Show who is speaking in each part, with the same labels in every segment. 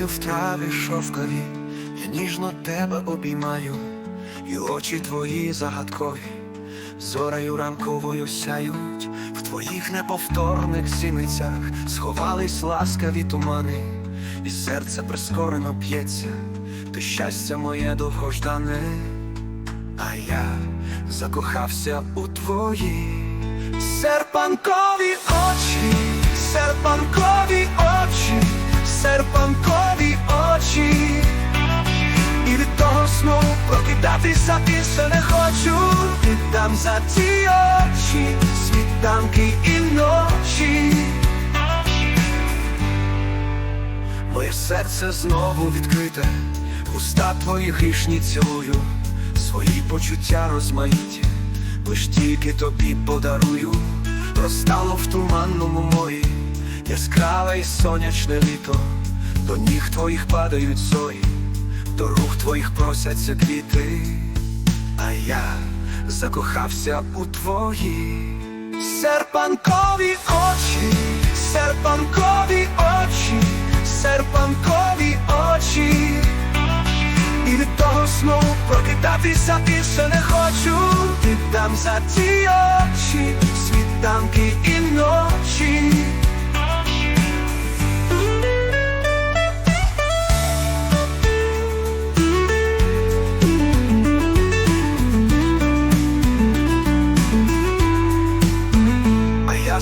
Speaker 1: в траві шовкові, я ніжно тебе обіймаю, і очі твої загадкові, зорою ранковою сяють, в твоїх неповторних зіницях сховались ласкаві тумани, і серце прискорено б'ється, ти щастя моє довгождане, а я закохався у твої серпанкові очі, прокидатися більше не хочу. Віддам за ті очі, світанки і ночі. Моє серце знову відкрите, уста твої грішні цілую, свої почуття розмаїті, лиш тільки тобі подарую, розстало в туманному морі, яскраве і сонячне літо, до ніг твоїх падають рук твоїх просяться квіти, а я закохався у твої. Серпанкові очі, серпанкові очі, серпанкові очі. І від того сну прокидатися більше не хочу. Віддам за ті очі, світанки і ночі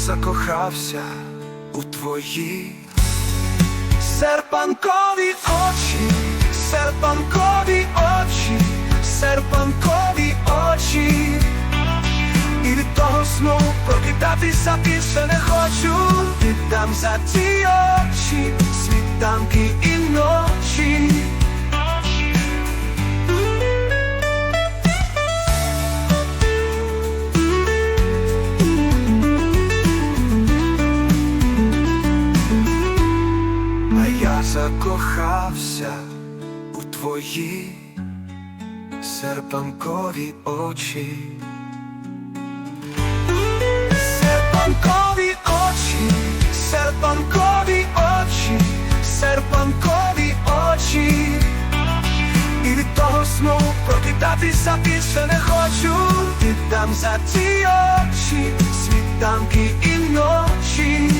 Speaker 1: закохався у твої серпанкові очі, серпанкові очі, серпанкові очі. І від того сну прокидатися більше не хочу. Віддам за ті очі, світанки закохався у твої серпанкові очі. Серпанкові очі, серпанкові очі, серпанкові очі. І від того сну прокидатися більше не хочу. Віддам за ті очі, світанки і ночі.